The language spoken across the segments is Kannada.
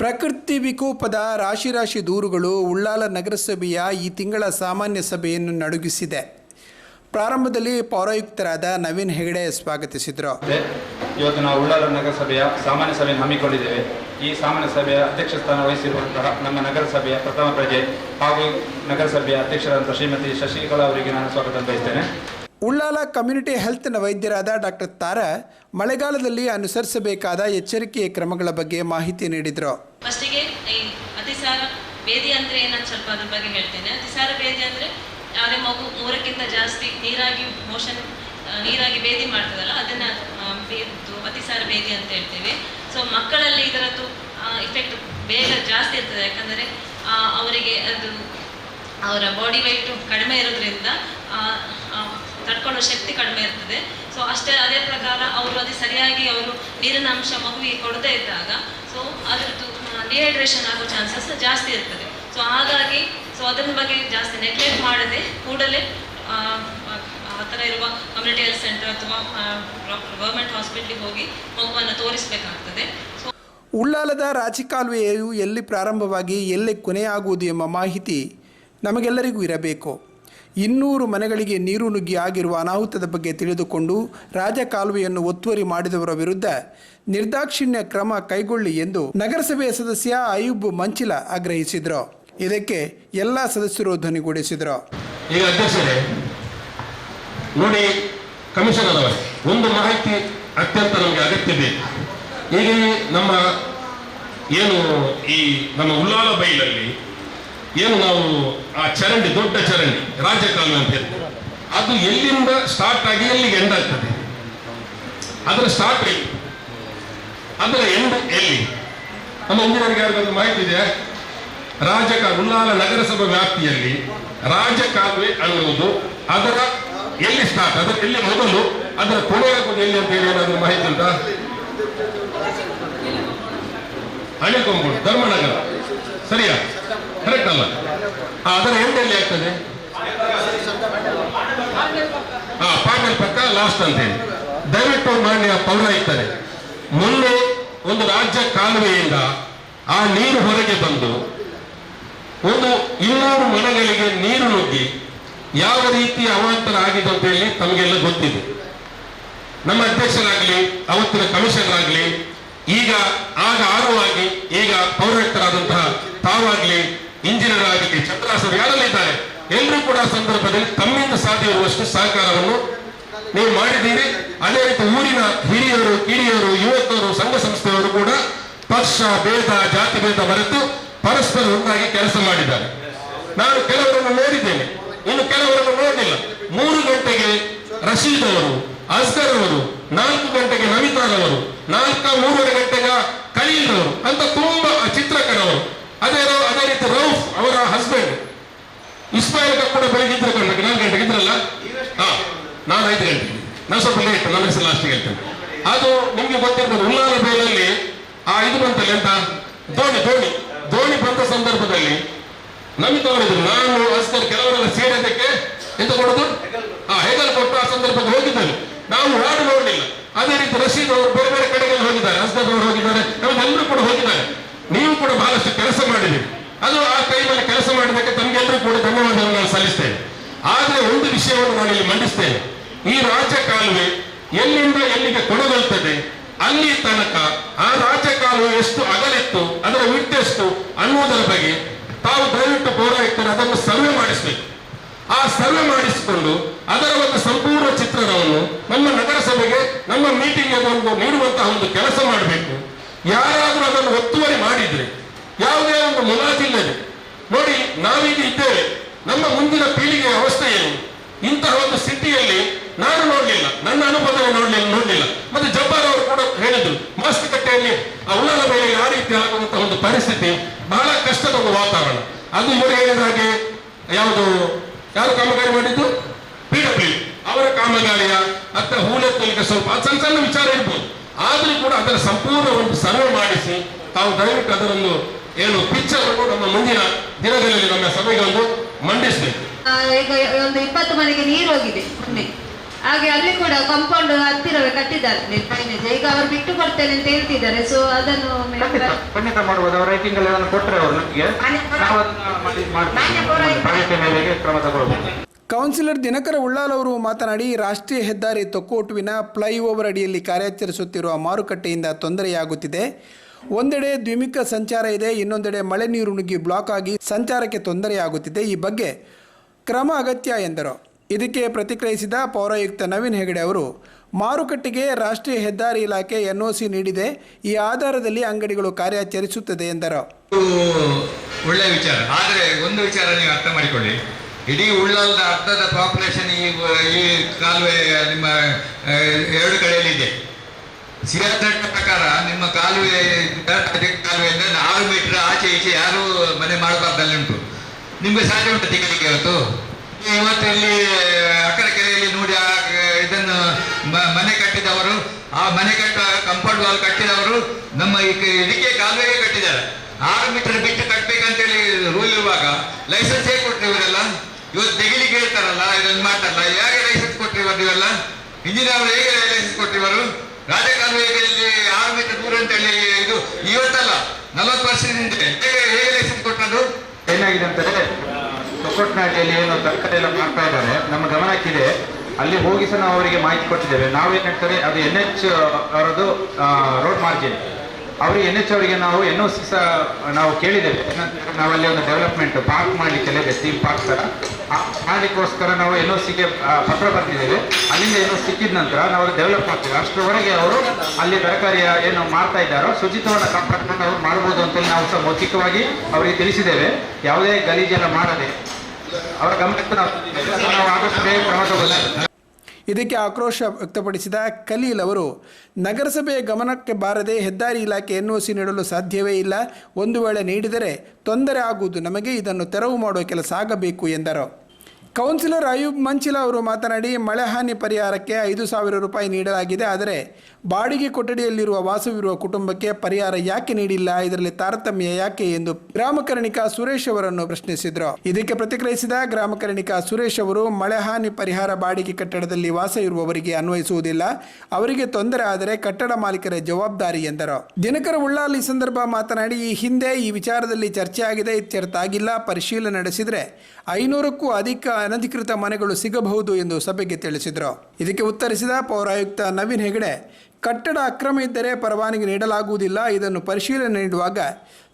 ಪ್ರಕೃತಿ ವಿಕೋಪದ ರಾಶಿ ರಾಶಿ ದೂರುಗಳು ಉಳ್ಳಾಲ ನಗರಸಭೆಯ ಈ ತಿಂಗಳ ಸಾಮಾನ್ಯ ಸಭೆಯನ್ನು ನಡುಗಿಸಿದೆ. ಪ್ರಾರಂಭದಲ್ಲಿ ಪೌರಾಯುಕ್ತರಾದ ನವೀನ್ ಹೆಗಡೆ ಸ್ವಾಗತಿಸಿದರು. ಇವತ್ತು ನಾವು ಉಳ್ಳಾಲ ನಗರಸಭೆಯ ಸಾಮಾನ್ಯ ಸಭೆಯನ್ನು ಹಮ್ಮಿಕೊಂಡಿದ್ದೇವೆ. ಈ ಸಾಮಾನ್ಯ ಸಭೆಯ ಅಧ್ಯಕ್ಷ ಸ್ಥಾನ ವಹಿಸಿರುವಂತಹ ನಮ್ಮ ನಗರಸಭೆಯ ಪ್ರಥಮ ಪ್ರಜೆ ಹಾಗೂ ನಗರಸಭೆಯ ಅಧ್ಯಕ್ಷರಾದಂಥ ಶ್ರೀಮತಿ ಶಶಿಕಲಾ ಅವರಿಗೆ ನಾನು ಸ್ವಾಗತ ಬಯಸ್ತೇನೆ ಉಳ್ಳಾಲ ಕಮ್ಯುನಿಟಿ ಹೆಲ್ತ್ನ ವೈದ್ಯರಾದ ಡಾಕ್ಟರ್ ತಾರ ಮಳೆಗಾಲದಲ್ಲಿ ಅನುಸರಿಸಬೇಕಾದ ಎಚ್ಚರಿಕೆಯ ಕ್ರಮಗಳ ಬಗ್ಗೆ ಮಾಹಿತಿ ನೀಡಿದರು. ಫಸ್ಟಿಗೆ ಅತಿಸಾರ ಭೇದಿ ಅಂದರೆ ಏನಂತ ಸ್ವಲ್ಪ ಅದ್ರ ಬಗ್ಗೆ ಹೇಳ್ತೇನೆ. ಅತಿಸಾರ ಭೇದಿ ಅಂದರೆ ಯಾವುದೇ ಮಗು ಮೂರಕ್ಕಿಂತ ಜಾಸ್ತಿ ನೀರಾಗಿ ಮೋಷನ್ ನೀರಾಗಿ ಭೇದಿ ಮಾಡ್ತದಲ್ಲ, ಅದನ್ನು ಅತಿಸಾರ ಭೇದಿ ಅಂತ ಹೇಳ್ತೇವೆ. ಸೊ ಮಕ್ಕಳಲ್ಲಿ ಇದರದ್ದು ಇಫೆಕ್ಟ್ ಬೇಗ ಜಾಸ್ತಿ ಇರ್ತದೆ. ಯಾಕಂದರೆ ಅವರಿಗೆ ಅದು ಅವರ ಬಾಡಿ ವೆಯ್ಟು ಕಡಿಮೆ ಇರೋದ್ರಿಂದ ತಡ್ಕೊಳ್ಳೋ ಶಕ್ತಿ ಕಡಿಮೆ ಇರ್ತದೆ. ಸೊ ಅಷ್ಟೇ ಅದೇ ಪ್ರಕಾರ ಅವರು ಅದೇ ಸರಿಯಾಗಿ ಅವರು ನೀರಿನ ಅಂಶ ಮಗುವಿಗೆ ಕೊಡದೇ ಇದ್ದಾಗ ಸೊ ಅದರದ್ದು ಡಿಹೈಡ್ರೇಷನ್ ಆಗೋ ಚಾನ್ಸಸ್ ಜಾಸ್ತಿ ಇರ್ತದೆ. ಸೊ ಹಾಗಾಗಿ ಸೊ ಅದರ ಬಗ್ಗೆ ಜಾಸ್ತಿ ನೆಗ್ಲೆಕ್ಟ್ ಮಾಡದೆ ಕೂಡಲೇ ಆ, ಥರ ಇರುವ ಕಮ್ಯುನಿಟಿ ಹೆಲ್ತ್ ಸೆಂಟರ್ ಅಥವಾ ಗೌರ್ಮೆಂಟ್ ಹಾಸ್ಪಿಟ್ಲಿಗೆ ಹೋಗಿ ಮಗುವನ್ನು ತೋರಿಸಬೇಕಾಗ್ತದೆ. ಸೊ ಉಳ್ಳಾಲದ ರಾಜಕಾಲುವೆಯು ಎಲ್ಲಿ ಪ್ರಾರಂಭವಾಗಿ ಎಲ್ಲಿ ಕೊನೆಯಾಗುವುದು ಎಂಬ ಮಾಹಿತಿ ನಮಗೆಲ್ಲರಿಗೂ ಇರಬೇಕು. ಇನ್ನೂರು ಮನೆಗಳಿಗೆ ನೀರು ನುಗ್ಗಿ ಆಗಿರುವ ಅನಾಹುತದ ಬಗ್ಗೆ ತಿಳಿದುಕೊಂಡು ರಾಜಕಾಲುವೆಯನ್ನು ಒತ್ತುವರಿ ಮಾಡಿದವರ ವಿರುದ್ಧ ನಿರ್ದಾಕ್ಷಿಣ್ಯ ಕ್ರಮ ಕೈಗೊಳ್ಳಿ ಎಂದು ನಗರಸಭೆಯ ಸದಸ್ಯ ಅಯೂಬ್ ಮಂಚಿಲ ಆಗ್ರಹಿಸಿದರು. ಇದಕ್ಕೆ ಎಲ್ಲ ಸದಸ್ಯರು ಧ್ವನಿಗೂಡಿಸಿದರು. ಈಗ ಅಧ್ಯಕ್ಷರೇ, ನೋಡಿ ಒಂದು ಮಾಹಿತಿ ಅತ್ಯಂತ ನಮಗೆ ಅಗತ್ಯ ಬೇಕು. ನಮ್ಮ ಏನು ಈ ನಮ್ಮ ಉಲ್ಲಾಲ ಬೈಲಲ್ಲಿ ಏನು ನಾವು ಆ ಚರಂಡಿ, ದೊಡ್ಡ ಚರಂಡಿ, ರಾಜಕಾಲುವೆ ಅಂತ ಹೇಳ್ತೇವೆ. ಅದು ಎಲ್ಲಿಂದ ಸ್ಟಾರ್ಟ್ ಆಗಿ ಎಲ್ಲಿಗೆ ಎಂಡ್ ಆಗ್ತದೆ? ಅದರ ಸ್ಟಾರ್ಟ್ ಎಲ್ಲಿ? ಅದರ ಎಂಡ್ ಎಲ್ಲಿ? ನಮ್ಮ ಇಂಜಿನಿಯರ್ಗೆ ಯಾರಿಗಾದ್ರೂ ಮಾಹಿತಿ ಇದೆಯಾ? ರಾಜಕ ಉಲ್ಲಾಲ ನಗರಸಭಾ ವ್ಯಾಪ್ತಿಯಲ್ಲಿ ರಾಜಕಾಲುವೆ ಅನ್ನುವುದು ಅದರ ಎಲ್ಲಿ ಸ್ಟಾರ್ಟ್ ಅದರ ಎಲ್ಲಿ ಮೊದಲು, ಅದರ ಕೊನೆಯಾಗುವುದು ಎಲ್ಲಿ ಅಂತ ಹೇಳಿ ಏನಾದರೂ ಮಾಹಿತಿ ಉಂಟಾ? ಅಣಿಕೊಂಬುಡು, ಧರ್ಮನಗರ. ಸರಿಯಾ? ಕರೆಕ್ಟ್ ಅಲ್ಲ ಅದರ ಎಂಡ್ ಎಲ್ಲಿ ಆಗ್ತದೆ? ಹಾ ಪಾಟೀಲ್ ಪಕ್ಕ ಲಾಸ್ಟ್ ಅಂತ ಹೇಳಿ. ದಯವಿಟ್ಟು ಮಾನ್ಯ ಪೌರಾಯುಕ್ತರೆ ಮೊನ್ನೆ ಒಂದು ರಾಜ್ಯ ಕಾಲುವೆಯಿಂದ ಆ ನೀರು ಹೊರಗೆ ಬಂದು ಒಂದು ಇನ್ನೂರು ಮನೆಗಳಿಗೆ ನೀರು ನುಗ್ಗಿ ಯಾವ ರೀತಿ ಅವಾಂತರ ಆಗಿದೆ ಅಂತ ಹೇಳಿ ತಮಗೆಲ್ಲ ಗೊತ್ತಿದೆ. ನಮ್ಮ ಅಧ್ಯಕ್ಷರಾಗಲಿ, ಅವತ್ತಿನ ಕಮಿಷನರ್ ಆಗಲಿ ಈಗ ಆಗ ಆರುವಾಗಿ ಈಗ ಪೌರಾಯುಕ್ತರಾದಂತಹ ತಾವಾಗ್ಲಿ ಇಂಜಿನಿಯರ್ ಚಂದ್ರಾಸರು ಯಾರಲ್ಲಿದ್ದಾರೆ? ಎಲ್ಲರೂ ಕೂಡ ಸಂದರ್ಭದಲ್ಲಿ ತಮ್ಮಿಂದ ಸಾಧ್ಯವಿರುವಷ್ಟು ಸಹಕಾರವನ್ನು ನೀವು ಮಾಡಿದ್ದೀರಿ. ಅದೇ ರೀತಿ ಊರಿನ ಹಿರಿಯರು, ಕಿರಿಯರು, ಯುವಕರು, ಸಂಘ ಸಂಸ್ಥೆಯವರು ಕೂಡ ಪಕ್ಷ, ಭೇದ, ಜಾತಿ ಭೇದ ಮರೆತು ಪರಸ್ಪರ ಒಂದಾಗಿ ಕೆಲಸ ಮಾಡಿದ್ದಾರೆ. ನಾನು ಕೆಲವರನ್ನು ನೋಡಿದ್ದೇನೆ. ಇನ್ನು ಕೆಲವರನ್ನು ನೋಡಿಲ್ಲ. ಮೂರು ಗಂಟೆಗೆ ರಶೀದ್ ಅವರು ಅಸ್ಗರ್ ಅವರು, ನಾಲ್ಕು ಗಂಟೆಗೆ ನಮಿತಾನ್ ಅವರು, ನಾಲ್ಕ, ಮೂರುವರೆ ಗಂಟೆಗ ಕಲೀಲ್ ಅವರು ಅಂತ ತುಂಬಾ ಚಿತ್ರಕರವರು ಅದೇ ಅದೇ ರೀತಿ ರೌಫ್ ಅವರ ಹಸ್ಬೆಂಡ್ ಇಸ್ಮಾಯಿಲ್ ಕೂಡ ಬೆಳಿಗ್ಗೆ ಇದ್ರೆ ಕಂಡ್ರೆ ನಾಲ್ಕು ಗಂಟೆಗೆ ಇದ್ರಲ್ಲ ಹಾ ನಾನು ಐದು ಗಂಟೆ ನಾನು ಸ್ವಲ್ಪ ಲೇಟ್ ನನ್ನ ಹೆಸರು ಲಾಸ್ಟಿಗೆ ಹೇಳ್ತೇನೆ ಅದು ನಿಮ್ಗೆ ಗೊತ್ತಿರ್ಬೋದು ಉಲ್ಲಾಲ ಬೇಲಲ್ಲಿ ಆ ಇದು ಬಂತಲ್ಲ ಎಂತ? ದೋಣಿ ದೋಣಿ ದೋಣಿ ಬಂದ ಸಂದರ್ಭದಲ್ಲಿ ನಮಗೆ ತಗೊಂಡಿದ್ರು ನಾನು ಅಸ್ಕರ್ ಕೆಲವರೆಲ್ಲ ಸೇರಿದ್ದಕ್ಕೆ ಎಂತ ಕೊಡೋದು? ಆ ಹೆಗಲ್ ಕೊಟ್ಟು ಆ ಸಂದರ್ಭದಲ್ಲಿ ಹೋಗಿದ್ದಾರೆ. ನಾವು ಹಾಡು ನೋಡಲಿಲ್ಲ. ಅದೇ ರೀತಿ ರಶೀದ್ ಅವರು ಬೇರೆ ಬೇರೆ ಕಡೆಗೆಲ್ಲ ಹೋಗಿದ್ದಾರೆ ಅಸ್ಕರ್ ಅವರು ಹೋಗಿದ್ದಾರೆ ನಮ್ಮೆಲ್ಲರೂ ಕೂಡ ಹೋಗಿದ್ದಾರೆ ನೀವು ಕೂಡ ಬಹಳಷ್ಟು ಕೆಲಸ ಮಾಡಿದ್ದೀರಿ ಅದು ಆ ಟೈಮಲ್ಲಿ ಕೆಲಸ ಮಾಡಿದ್ದಕ್ಕೆ ತಮಗೆಲ್ಲರೂ ಕೂಡ ಧನ್ಯವಾದಗಳನ್ನು ನಾನು ಸಲ್ಲಿಸ್ತೇನೆ. ಆದರೆ ಒಂದು ವಿಷಯವನ್ನು ನಾನು ಇಲ್ಲಿ ಮಂಡಿಸ್ತೇನೆ. ಈ ರಾಜ್ಯ ಕಾಲುವೆ ಎಲ್ಲಿಂದ ಎಲ್ಲಿಗೆ ಕೊಡಗೊಳ್ತದೆ ಅಲ್ಲಿ ತನಕ ಆ ರಾಜ್ಯ ಕಾಲುವೆ ಎಷ್ಟು ಅಗಲಿತ್ತು, ಅದರ ವಿಡ್ತ್ ಎಷ್ಟು ಅನ್ನುವುದರ ಬಗ್ಗೆ ತಾವು ದಯವಿಟ್ಟು ಪೌರಾಯುಕ್ತರು ಅದನ್ನು ಸರ್ವೆ ಮಾಡಿಸಬೇಕು. ಆ ಸರ್ವೆ ಮಾಡಿಸಿಕೊಂಡು ಅದರ ಒಂದು ಸಂಪೂರ್ಣ ಚಿತ್ರಣವನ್ನು ನಮ್ಮ ನಗರಸಭೆಗೆ, ನಮ್ಮ ಮೀಟಿಂಗ್ ಒಂದು ನೀಡುವಂತಹ ಒಂದು ಕೆಲಸ ಮಾಡಬೇಕು. ಯಾರಾದರೂ ಅದನ್ನು ಒತ್ತುವರಿ ಮಾಡಿದ್ರೆ ಯಾವುದೇ ಒಂದು ಮುಲಾಜಿಲ್ಲದೆ ನೋಡಿ ನಾವೀಗ ಇದ್ದೇವೆ. ನಮ್ಮ ಮುಂದಿನ ಪೀಳಿಗೆಯ ಅವಸ್ಥೆ ಏನು? ಇಂತಹ ಒಂದು ಸ್ಥಿತಿಯಲ್ಲಿ ನಾನು ನೋಡಲಿಲ್ಲ. ನನ್ನ ಅನುಭವದಲ್ಲಿ ನೋಡಲಿಲ್ಲ, ನೋಡ್ಲಿಲ್ಲ. ಮತ್ತೆ ಜಬ್ಬಾರ್ ಅವರು ಕೂಡ ಹೇಳಿದ್ರು ಮಾಸ್ತಿಕಟ್ಟೆಯಲ್ಲಿ ಉಳ್ಳಾಲ ಮೇಲೆ ಆ ರೀತಿ ಆಗುವಂತಹ ಒಂದು ಪರಿಸ್ಥಿತಿ? ಬಹಳ ಕಷ್ಟದ ಒಂದು ವಾತಾವರಣ. ಅದು ಇವರು ಹೇಳಿದ ಹಾಗೆ ಯಾವುದು, ಯಾರು ಕಾಮಗಾರಿ ಮಾಡಿದ್ದು? ಪಿಡಬ್ಲ್ಯೂ ಅವರ ಕಾಮಗಾರಿಯ ಅತ್ತ ಹೂಳೆತ್ತಲಿಕ್ಕೆ ಸ್ವಲ್ಪ ಸಣ್ಣ ಸಣ್ಣ ವಿಚಾರ ಇರ್ಬೋದು. ಆದರೂ ಕೂಡ ಅದರ ಸಂಪೂರ್ಣ ಒಂದು ಸರ್ವೆ ಮಾಡಿಸಿ, ತಾವು ದಯವಿಟ್ಟು ಅದರೊಂದು ಏನು ಪಿಕ್ಚರ್ ಅನ್ನು ನಮ್ಮ ಮುಂದಿನ ದಿನಗಳಲ್ಲಿ ನಮ್ಮ ಸಭೆಗೆ ಒಂದು ಮಂಡಿಸಬೇಕು ಈಗ ಒಂದು ಇಪ್ಪತ್ತು ಮನೆಗೆ ನೀರು ಹೋಗಿದೆ ಮೊನ್ನೆ. ಹಾಗೆ ಅಲ್ಲಿ ಕೂಡ ಕಂಪೌಂಡ್ ಹತ್ತಿರವೇ ಕಟ್ಟಿದ್ದಾರೆ ಡ್ರೈನೇಜ್ ಈಗ ಅವರು ಬಿಟ್ಟು ಕೊಡ್ತೇನೆ ಅಂತ ಹೇಳ್ತಿದ್ದಾರೆ ಸೊ ಅದನ್ನು ಖಂಡಿತ ಮಾಡಬಹುದು ಅವರ ರೈಟಿಂಗ್ ಅಲ್ಲಿ ಅದನ್ನು ಕೊಟ್ಟರೆ ಅವರು ನಮಗೆ. ಪ್ರಗತಿ ಮೇಲೆಗೆ ಕ್ರಮ ಕೌನ್ಸಿಲರ್ ದಿನಕರ ಉಳ್ಳಾಲ್ ಅವರು ಮಾತನಾಡಿ ರಾಷ್ಟ್ರೀಯ ಹೆದ್ದಾರಿ ತೊಕ್ಕೋಟುವಿನ ಫ್ಲೈಓವರ್ ಅಡಿಯಲ್ಲಿ ಕಾರ್ಯಾಚರಿಸುತ್ತಿರುವ ಮಾರುಕಟ್ಟೆಯಿಂದ ತೊಂದರೆಯಾಗುತ್ತಿದೆ. ಒಂದೆಡೆ ದ್ವಿಮುಖ ಸಂಚಾರ ಇದೆ, ಇನ್ನೊಂದೆಡೆ ಮಳೆ ನೀರು ನುಗ್ಗಿ ಬ್ಲಾಕ್ ಆಗಿ ಸಂಚಾರಕ್ಕೆ ತೊಂದರೆಯಾಗುತ್ತಿದೆ ಈ ಬಗ್ಗೆ ಕ್ರಮ ಅಗತ್ಯ ಎಂದರು. ಇದಕ್ಕೆ ಪ್ರತಿಕ್ರಿಯಿಸಿದ ಪೌರಾಯುಕ್ತ ನವೀನ್ ಹೆಗಡೆ ಅವರು, ಮಾರುಕಟ್ಟೆಗೆ ರಾಷ್ಟ್ರೀಯ ಹೆದ್ದಾರಿ ಇಲಾಖೆ ಎನ್ಒಸಿ ನೀಡಿದೆ, ಈ ಆಧಾರದಲ್ಲಿ ಅಂಗಡಿಗಳು ಕಾರ್ಯಾಚರಿಸುತ್ತದೆ ಎಂದರು. ಒಳ್ಳೆಯ ಒಳ್ಳೆ ವಿಚಾರ. ಆದರೆ ಒಂದು ವಿಚಾರ ನೀವು ಅರ್ಥ ಮಾಡಿಕೊಳ್ಳಿ. ಇಡೀ ಉಳ್ಳಾಲದ ಅರ್ಧದ ಪಾಪ್ಯುಲೇಷನ್ ಈ ಈ ಕಾಲುವೆ ನಿಮ್ಮ ಎರಡು ಕಡೆಯಲ್ಲಿ ಸಿಆರ್ಸೆಟ್ ಪ್ರಕಾರ ನಿಮ್ಮ ಕಾಲುವೆ ಕಾಲುವೆ ಆರು ಮೀಟರ್ ಆಚೆ, ಈಚೆ ಯಾರು ಮನೆ ಮಾಡಬಾರ್ದಲ್ಲಿ ಉಂಟು. ನಿಮ್ಗೆ ಸಾಧ್ಯ ಉಂಟು ತಿಂಗಳಿಗೆ ಇವತ್ತು? ಇವತ್ತು ಇಲ್ಲಿ ಅಕ್ಕರ ಕೆರೆಯಲ್ಲಿ ನೋಡಿ ಇದನ್ನು ಮನೆ ಕಟ್ಟಿದವರು, ಆ ಮನೆ ಕಟ್ಟ ಕಂಪೌಂಡ್ ವಾಲ್ ಕಟ್ಟಿದವರು ನಮ್ಮ ಇದಕ್ಕೆ ಕಾಲುವೆಗೆ ಕಟ್ಟಿದ್ದಾರೆ. ಆರು ಮೀಟರ್ ಬಿಟ್ಟು ಕಟ್ಬೇಕಂತೇಳಿ ರೂಲ್ ಇರುವಾಗ ಲೈಸೆನ್ಸ್ ಹೇಗೆ ಕೊಟ್ರಿ ಇವರೆಲ್ಲ? ಇವತ್ತು ತೆಗಿಲಿಕ್ಕೆ ಹೇಳ್ತಾರಲ್ಲ, ಇದನ್ನು ಮಾಡ್ತಾರಲ್ಲ ಹೇಗೆ ಲೈಸೆನ್ಸ್ ಕೊಟ್ಟರು ಇವರು ನೀವೆಲ್ಲ? ಇಂಜಿನಿಯರ್ ಹೇಗೆ ಲೈಸೆನ್ಸ್ ಕೊಟ್ರಿ ಇವರು? ರಾಜಕಾಲುವೆಯಲ್ಲಿ ಆರು ಮೀಟರ್ ದೂರ ಅಂತೇಳಿ ಇದು ಇವತ್ತಲ್ಲ, ನಲವತ್ತು ವರ್ಷದಿಂದ ಹೇಗೆ ಲೈಸೆನ್ಸ್ ಕೊಟ್ಟದ್ದು? ಏನಾಗಿದೆ ಅಂತಂದ್ರೆ ತೊಕ್ಕೊಟ್ನಾಡಿಯಲ್ಲಿ ಏನು ತರಕಾರಿ ಎಲ್ಲ ಮಾಡ್ತಾ ಇದ್ದಾರೆ. ನಮ್ಮ ಗಮನಕ್ಕಿದೆ ಅಲ್ಲಿ ಹೋಗಿ ಸಹ ನಾವು ಅವರಿಗೆ ಮಾಹಿತಿ ಕೊಟ್ಟಿದ್ದೇವೆ. ನಾವೇನು ಹೇಳ್ತಾರೆ, ಅದು ಎನ್ ಎಚ್ ಅವರದು ರೋಡ್ ಮಾರ್ಜಿನ್ ಅವರು ಎನ್ ಎಚ್ ಅವರಿಗೆ ನಾವು ಎನ್ ಓ ಸಿ ಸಹ ನಾವು ಕೇಳಿದ್ದೇವೆ. ನಾವಲ್ಲಿ ಒಂದು ಡೆವಲಪ್ಮೆಂಟ್ ಪಾರ್ಕ್ ಮಾಡಲಿಕ್ಕೆಲ್ಲ ಇದೆ ಥೀಮ್ ಪಾರ್ಕ್ ಥರ ಮಾಡಲಿಕ್ಕೋಸ್ಕರ ನಾವು ಎನ್ ಒ ಸಿಗೆ ಪತ್ರ ಬರ್ತಿದ್ದೇವೆ ಅಲ್ಲಿಂದ ಒ ಸಿಕ್ಕಿದ ನಂತರ ನಾವು ಡೆವಲಪ್ ಮಾಡ್ತೀವಿ ಅಷ್ಟರವರೆಗೆ ಅವರು ಅಲ್ಲಿ ತರಕಾರಿಯ ಏನು ಮಾಡ್ತಾ ಇದ್ದಾರೋ, ಶುಚಿತ್ವವನ್ನು ಕಾಪಾಡ್ಕೊಂಡು ಅವ್ರು ಮಾಡ್ಬೋದು ಅಂತೇಳಿ ನಾವು ಸಹ ಮೌಖಿಕವಾಗಿ ಅವರಿಗೆ ತಿಳಿಸಿದ್ದೇವೆ. ಯಾವುದೇ ಗಲೀಜೆಲ್ಲ ಮಾಡದೆ. ಅವರ ಗಮನಕ್ಕೆ ನಾವು ಆದಷ್ಟು ಬೇಗ ಕ್ರಮ ತಗೊಳ್ತೇವೆ. ಇದಕ್ಕೆ ಆಕ್ರೋಶ ವ್ಯಕ್ತಪಡಿಸಿದ ಖಲೀಲ್ ಅವರು ನಗರಸಭೆಯ ಗಮನಕ್ಕೆ ಬಾರದೆ ಹೆದ್ದಾರಿ ಇಲಾಖೆ ಎನ್ಒಸಿ ನೀಡಲು ಸಾಧ್ಯವೇ ಇಲ್ಲ. ಒಂದು ವೇಳೆ ನೀಡಿದರೆ ತೊಂದರೆ ಆಗುವುದು ನಮಗೆ, ಇದನ್ನು ತೆರವು ಮಾಡುವ ಕೆಲಸ ಆಗಬೇಕು ಎಂದರು. ಕೌನ್ಸಿಲರ್ ಅಯೂಬ್ ಮಂಚಿಲ ಅವರು ಮಾತನಾಡಿ, ಮಳೆ ಹಾನಿ ಪರಿಹಾರಕ್ಕೆ ಐದು ಸಾವಿರ ರೂಪಾಯಿ ನೀಡಲಾಗಿದೆ. ಆದರೆ ಬಾಡಿಗೆ ಕೊಠಡಿಯಲ್ಲಿರುವ ವಾಸವಿರುವ ಕುಟುಂಬಕ್ಕೆ ಪರಿಹಾರ ಯಾಕೆ ನೀಡಿಲ್ಲ? ಇದರಲ್ಲಿ ತಾರತಮ್ಯ ಯಾಕೆ ಎಂದು ಗ್ರಾಮಕರ್ಣಿಕ ಸುರೇಶ್ ಅವರನ್ನು ಪ್ರಶ್ನಿಸಿದರು. ಇದಕ್ಕೆ ಪ್ರತಿಕ್ರಿಯಿಸಿದ ಗ್ರಾಮಕರ್ಣಿಕ ಸುರೇಶ್ ಅವರು, ಮಳೆ ಹಾನಿ ಪರಿಹಾರ ಬಾಡಿಗೆ ಕಟ್ಟಡದಲ್ಲಿ ವಾಸ ಇರುವವರಿಗೆ ಅನ್ವಯಿಸುವುದಿಲ್ಲ. ಅವರಿಗೆ ತೊಂದರೆ ಆದರೆ ಕಟ್ಟಡ ಮಾಲೀಕರ ಜವಾಬ್ದಾರಿ ಎಂದರು. ದಿನಕರ ಉಳ್ಳಾಲ್ ಸಂದರ್ಭ ಮಾತನಾಡಿ, ಈ ಹಿಂದೆ ಈ ವಿಚಾರದಲ್ಲಿ ಚರ್ಚೆ ಆಗಿದೆ ಇತ್ಯರ್ಥ ಆಗಿಲ್ಲ ಪರಿಶೀಲನೆ ನಡೆಸಿದರೆ ಐನೂರಕ್ಕೂ ಅಧಿಕ ಅನಧಿಕೃತ ಮನೆಗಳು ಸಿಗಬಹುದು ಎಂದು ಸಭೆಗೆ ತಿಳಿಸಿದರು. ಇದಕ್ಕೆ ಉತ್ತರಿಸಿದ ಪೌರಾಯುಕ್ತ ನವೀನ್ ಹೆಗಡೆ, ಕಟ್ಟಡ ಅಕ್ರಮ ಇದ್ದರೆ ಪರವಾನಗಿ ನೀಡಲಾಗುವುದಿಲ್ಲ, ಇದನ್ನು ಪರಿಶೀಲನೆ ನೀಡುವಾಗ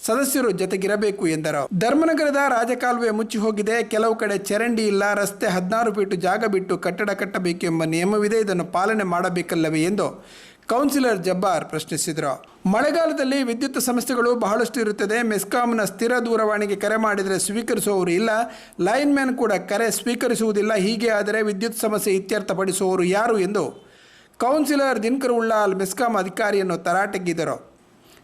ಸದಸ್ಯರು ಜತೆಗಿರಬೇಕು ಎಂದರು. ಧರ್ಮನಗರದ ರಾಜಕಾಲುವೆ ಮುಚ್ಚಿ ಹೋಗಿದೆ. ಕೆಲವು ಕಡೆ ಚರಂಡಿ ಇಲ್ಲ, ರಸ್ತೆ ಹದಿನಾರು ಫೀಟು ಜಾಗ ಬಿಟ್ಟು ಕಟ್ಟಡ ಕಟ್ಟಬೇಕು ಎಂಬ ನಿಯಮವಿದೆ. ಇದನ್ನು ಪಾಲನೆ ಮಾಡಬೇಕಲ್ಲವೇ ಎಂದು ಕೌನ್ಸಿಲರ್ ಜಬ್ಬಾರ್ ಪ್ರಶ್ನಿಸಿದರು. ಮಳೆಗಾಲದಲ್ಲಿ ವಿದ್ಯುತ್ ಸಮಸ್ಯೆಗಳು ಬಹಳಷ್ಟು ಇರುತ್ತದೆ. ಮೆಸ್ಕಾಂನ ಸ್ಥಿರ ದೂರವಾಣಿಗೆ ಕರೆ ಮಾಡಿದರೆ ಸ್ವೀಕರಿಸುವವರು ಇಲ್ಲ. ಲೈನ್ ಮ್ಯಾನ್ ಕೂಡ ಕರೆ ಸ್ವೀಕರಿಸುವುದಿಲ್ಲ. ಹೀಗೆ ಆದರೆ ವಿದ್ಯುತ್ ಸಮಸ್ಯೆ ಇತ್ಯರ್ಥಪಡಿಸುವವರು ಯಾರು ಎಂದು ಕೌನ್ಸಿಲರ್ ದಿನಕರ್ ಉಳ್ಳಾಲ್ ಮೆಸ್ಕಾಂ ಅಧಿಕಾರಿಯನ್ನು ತರಾಟೆಗಿದ್ದರು.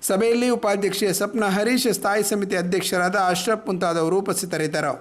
ಸಭೆಯಲ್ಲಿ ಉಪಾಧ್ಯಕ್ಷೆ ಸಪ್ನ ಹರೀಶ್ ಸ್ಥಾಯಿ ಸಮಿತಿ ಅಧ್ಯಕ್ಷರಾದ ಅಶ್ರಫ್ ಮುಂತಾದವರು ಉಪಸ್ಥಿತರಿದ್ದರು.